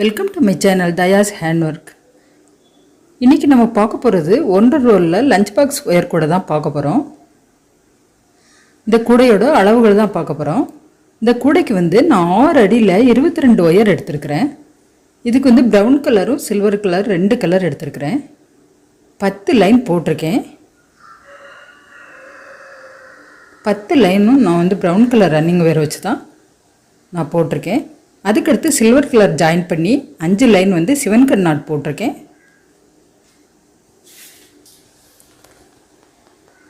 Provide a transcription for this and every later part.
Welcome to my channel Daya's hand work இன்றைக்கி நம்ம பார்க்க போகிறது ஒன்றரை ரோலில் லஞ்ச் பாக்ஸ் ஒயர் கூட தான் பார்க்க போகிறோம் இந்த கூடையோட அளவுகள் தான் பார்க்க போகிறோம் இந்த கூடைக்கு வந்து நான் ஆறு அடியில் இருபத்தி ரெண்டு ஒயர் எடுத்திருக்கிறேன். இதுக்கு வந்து ப்ரௌன் கலரும் சில்வர் கலர் ரெண்டு கலர் எடுத்திருக்கிறேன். பத்து லைன் போட்டிருக்கேன். பத்து லைனும் நான் வந்து ப்ரௌன் கலர் ரன்னிங் ஒயர் வச்சு தான் நான் போட்டிருக்கேன். அதுக்கடுத்து சில்வர் கலர் ஜாயின் பண்ணி அஞ்சு லைன் வந்து சிவன் கண் நாட் போட்டிருக்கேன்.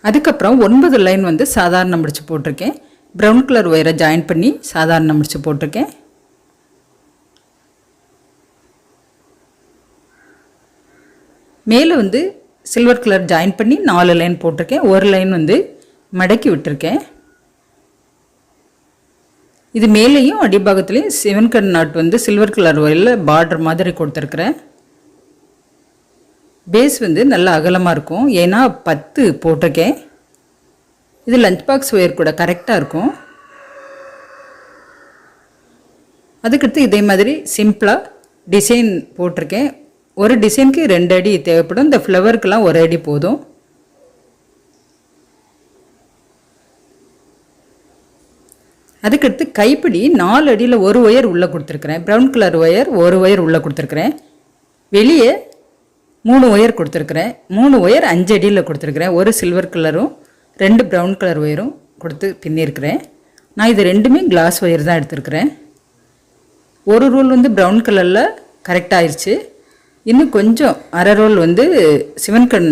அதுக்கப்புறம் ஒன்பது லைன் வந்து சாதாரண முடிச்சு போட்டிருக்கேன். ப்ரௌன் கலர் ஒயரை ஜாயின் பண்ணி சாதாரண முடிச்சு போட்டிருக்கேன். மேலே வந்து சில்வர் கலர் ஜாயின் பண்ணி நாலு லைன் போட்டிருக்கேன். ஒரு லைன் வந்து மடக்கி விட்டுருக்கேன். இது மேலேயும் அடிபாகத்துலேயும் சிவன் கண் நாட் வந்து சில்வர் கலர் வரையில் பார்டர் மாதிரி கொடுத்துருக்குறேன். பேஸ் வந்து நல்லா அகலமாக இருக்கும். ஏன்னா பத்து போட்டிருக்கேன். இது லஞ்ச் பாக்ஸ் ஒயர் கூட கரெக்டாக இருக்கும். அதுக்கடுத்து இதே மாதிரி சிம்பிளாக டிசைன் போட்டிருக்கேன். ஒரு டிசைனுக்கு ரெண்டு அடி தேவைப்படும். இந்த ஃப்ளவருக்கெல்லாம் ஒரு அடி போதும். அதுக்கடுத்து கைப்பிடி நாலு அடியில் ஒரு ஒயர் உள்ளே கொடுத்துருக்குறேன். ப்ரௌன் கலர் ஒயர் ஒரு ஒயர் உள்ளே கொடுத்துருக்குறேன். வெளியே மூணு ஒயர் கொடுத்துருக்குறேன். மூணு ஒயர் அஞ்சு அடியில் கொடுத்துருக்குறேன். ஒரு சில்வர் கலரும் ரெண்டு ப்ரௌன் கலர் ஒயரும் கொடுத்து பின்னிருக்கிறேன். நான் இது ரெண்டுமே கிளாஸ் ஒயர் தான் எடுத்துருக்குறேன். ஒரு ரோல் வந்து ப்ரௌன் கலரில் கரெக்டாகிருச்சு இன்னும் கொஞ்சம் அரை ரோல் வந்து சிவன்கண்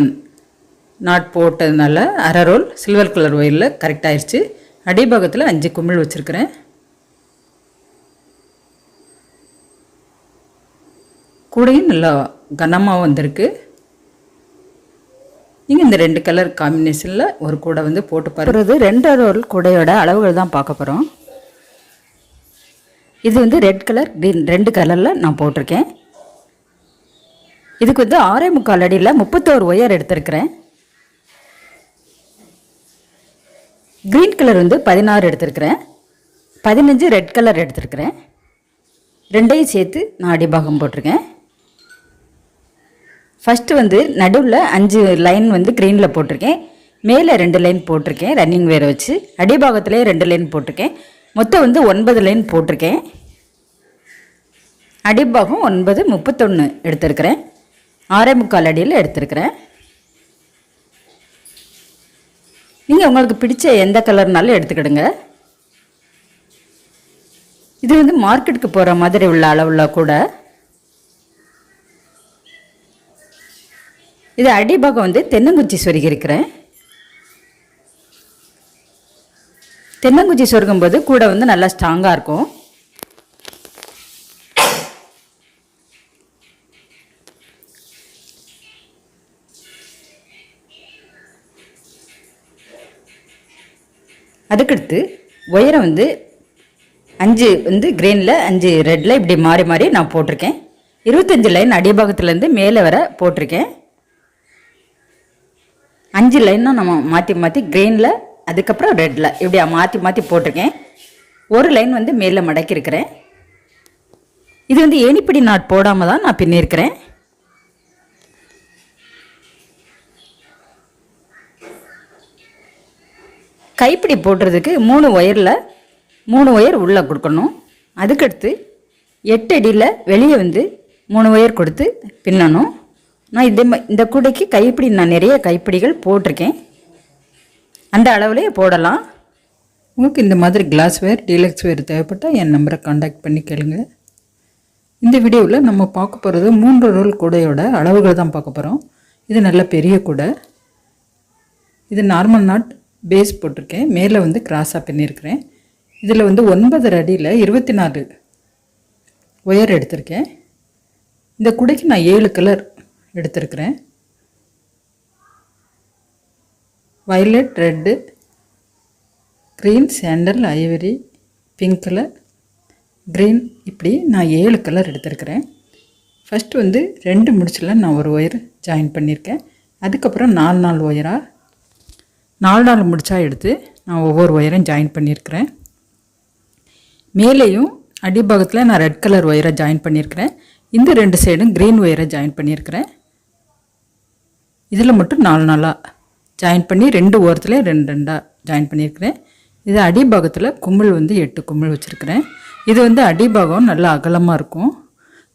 நாட் போட்டதுனால அரை ரோல் சில்வர் கலர் ஒயரில் கரெக்டாகிருச்சு அடிபாகத்தில் அஞ்சு குமிழ் வச்சுருக்கிறேன். கூடையும் நல்லா கனமாக வந்திருக்கு. நீங்கள் இந்த ரெண்டு கலர் காம்பினேஷனில் ஒரு கூடை வந்து போட்டு பாருறது ரெண்டு ரோல் கூடையோட அளவுகள் தான் பார்க்க போகிறோம் இது வந்து ரெட் கலர் க்ரீன் ரெண்டு கலரில் நான் போட்டிருக்கேன். இதுக்கு வந்து ஆறே முக்கால் அடியில் முப்பத்தோரு ஒயர் எடுத்திருக்கிறேன். க்ரீன் கலர் வந்து பதினாறு எடுத்திருக்கிறேன். பதினஞ்சு ரெட் கலர் எடுத்திருக்கிறேன். ரெண்டையும் சேர்த்து நான் அடிபாகம் போட்டிருக்கேன். ஃபஸ்ட்டு வந்து நடுவில் அஞ்சு லைன் வந்து க்ரீனில் போட்டிருக்கேன். மேலே ரெண்டு லைன் போட்டிருக்கேன் ரன்னிங் வேறு வச்சு. அடிபாகத்துலேயே ரெண்டு லைன் போட்டிருக்கேன். மொத்தம் வந்து ஒன்பது லைன் போட்டிருக்கேன். அடிபாகம் ஒன்பது முப்பத்தொன்று எடுத்திருக்கிறேன். ஆறே முக்கால் அடியில் எடுத்திருக்கிறேன். நீங்கள் உங்களுக்கு பிடிச்ச எந்த கலர்னாலும் எடுத்துக்கிடுங்க. இது வந்து மார்க்கெட்டுக்கு போகிற மாதிரி உள்ள அளவில் கூட. இது அடிபாகம் வந்து தென்னங்குச்சி சொருகிருக்கிறேன் தென்னங்குச்சி சொருகும்போது கூட வந்து நல்லா ஸ்ட்ராங்காக இருக்கும். அதுக்கடுத்து ஒயரை வந்து அஞ்சு வந்து க்ரீனில் அஞ்சு ரெட்டில் இப்படி மாறி மாறி நான் போட்டிருக்கேன். இருபத்தஞ்சி லைன் அடிபாகத்துலேருந்து மேலே வர போட்டிருக்கேன். அஞ்சு லைனும் நம்ம மாற்றி மாற்றி க்ரீனில் அதுக்கப்புறம் ரெட்டில் இப்படி மாற்றி மாற்றி போட்டிருக்கேன். ஒரு லைன் வந்து மேலே மடக்கியிருக்கிறேன். இது வந்து ஏணிப்படி நாட் போடாமல் தான் நான் பின்னிருக்கிறேன் கைப்பிடி போடுறதுக்கு மூணு ஒயரில் மூணு ஒயர் உள்ளே கொடுக்கணும். அதுக்கடுத்து எட்டு அடியில் வெளியே வந்து மூணு ஒயர் கொடுத்து பின்னணும். நான் இதே இந்த கூடைக்கு கைப்பிடி நான் நிறைய கைப்பிடிகள் போட்டிருக்கேன். அந்த அளவுலேயே போடலாம். உங்களுக்கு இந்த மாதிரி கிளாஸ் வேர் டீலக்ஸ் வேர் தேவைப்பட்டால் என் நம்பரை காண்டாக்ட் பண்ணி கேளுங்க. இந்த வீடியோவில் நம்ம பார்க்க போகிறது மூன்று ரோல் கூடையோட அளவுகள் தான் பார்க்க போகிறோம் இது நல்ல பெரிய கூடை. இது நார்மல் நாட் பேஸ் போட்டிருக்கேன். மேலே வந்து கிராஸாக பண்ணியிருக்கிறேன் இதில் வந்து ஒன்பது அடியில் இருபத்தி நாலு ஒயர் எடுத்திருக்கேன். இந்த குடைக்கு நான் ஏழு கலர் எடுத்திருக்கிறேன். Violet red green sandal ivory pink colour green இப்படி நான் ஏழு கலர் எடுத்திருக்கிறேன். ஃபஸ்ட்டு வந்து ரெண்டு முடிச்சில் நான் ஒரு ஒயர் ஜாயின் பண்ணியிருக்கேன் அதுக்கப்புறம் நாலு நாலு ஒயராக நாலு நாள் முடிச்சா எடுத்து நான் ஒவ்வொரு ஒயரும் ஜாயின் பண்ணியிருக்கிறேன். மேலேயும் அடிபாகத்தில் நான் ரெட் கலர் ஒயரை ஜாயின் பண்ணியிருக்கிறேன். இந்த ரெண்டு சைடும் க்ரீன் ஒயரை ஜாயின் பண்ணியிருக்கிறேன். இதில் மட்டும் நாலு நாளாக ஜாயின் பண்ணி ரெண்டு ஓரத்துலேயும் ரெண்டு ரெண்டாக ஜாயின் பண்ணியிருக்கிறேன். இது அடிபாகத்தில் கும்பல் வந்து எட்டு கும்பல் வச்சுருக்கிறேன். இது வந்து அடிபாகம் நல்லா அகலமாக இருக்கும்.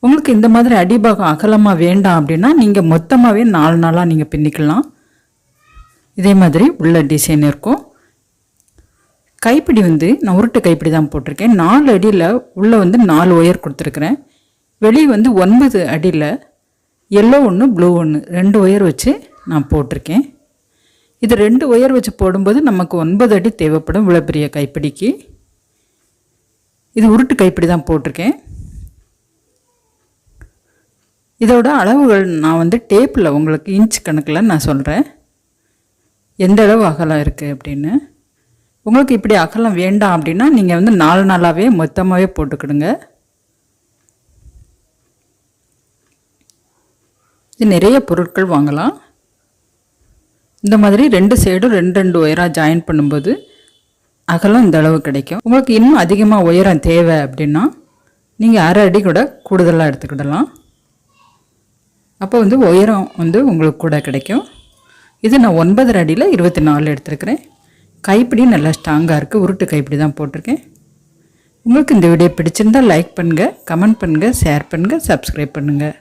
உங்களுக்கு இந்த மாதிரி அடிபாகம் அகலமாக வேண்டாம் அப்படின்னா நீங்கள் மொத்தமாகவே நாலு நாளாக நீங்கள் பின்னிக்கலாம். இதே மாதிரி உள்ள டிசைன் இருக்கும். கைப்பிடி வந்து நான் உருட்டு கைப்பிடி தான் போட்டிருக்கேன். நாலு அடியில் உள்ளே வந்து நாலு ஒயர் கொடுத்துருக்குறேன். வெளியே வந்து ஒன்பது அடியில் எல்லோ ஒன்று ப்ளூ ஒன்று ரெண்டு ஒயர் வச்சு நான் போட்டிருக்கேன். இது ரெண்டு ஒயர் வச்சு போடும்போது நமக்கு ஒன்பது அடி தேவைப்படும் இவ்வளோ பெரிய கைப்பிடிக்கு. இது உருட்டு கைப்பிடி தான் போட்டிருக்கேன். இதோட அளவுகள் நான் வந்து டேப்பில் உங்களுக்கு இன்ச் கணக்கில் நான் சொல்கிறேன் எந்த அளவு அகலம் இருக்குது அப்படின்னு? உங்களுக்கு இப்படி அகலம் வேண்டாம் அப்படின்னா நீங்கள் வந்து நாலு நாளாகவே மொத்தமாகவே போட்டுக்கிடுங்க. இது நிறைய பொருட்கள் வாங்கலாம். இந்த மாதிரி ரெண்டு சைடும் ரெண்டு ரெண்டு ஒயராக ஜாயின் பண்ணும்போது அகலம் இந்த அளவு கிடைக்கும். உங்களுக்கு இன்னும் அதிகமாக உயரம் தேவை அப்படின்னா நீங்கள் அரை அடி கூட கூடுதலாக எடுத்துக்கிடலாம். அப்போ வந்து உயரம் வந்து உங்களுக்கு கூட கிடைக்கும். இது நான் ஒன்பதரை அடியில் இருபத்தி நாலு எடுத்துருக்கிறேன். கைப்பிடி நல்லா ஸ்ட்ராங்காக இருக்குது உருட்டு கைப்பிடி தான் போட்டிருக்கேன். உங்களுக்கு இந்த வீடியோ பிடிச்சிருந்தால் லைக் பண்ணுங்கள் கமெண்ட் பண்ணுங்கள் ஷேர் பண்ணுங்கள் சப்ஸ்கிரைப் பண்ணுங்கள்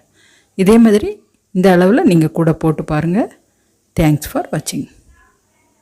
இதே மாதிரி இந்த அளவில் நீங்கள் கூட போட்டு பாருங்கள் தேங்க்ஸ் ஃபார் வாட்சிங்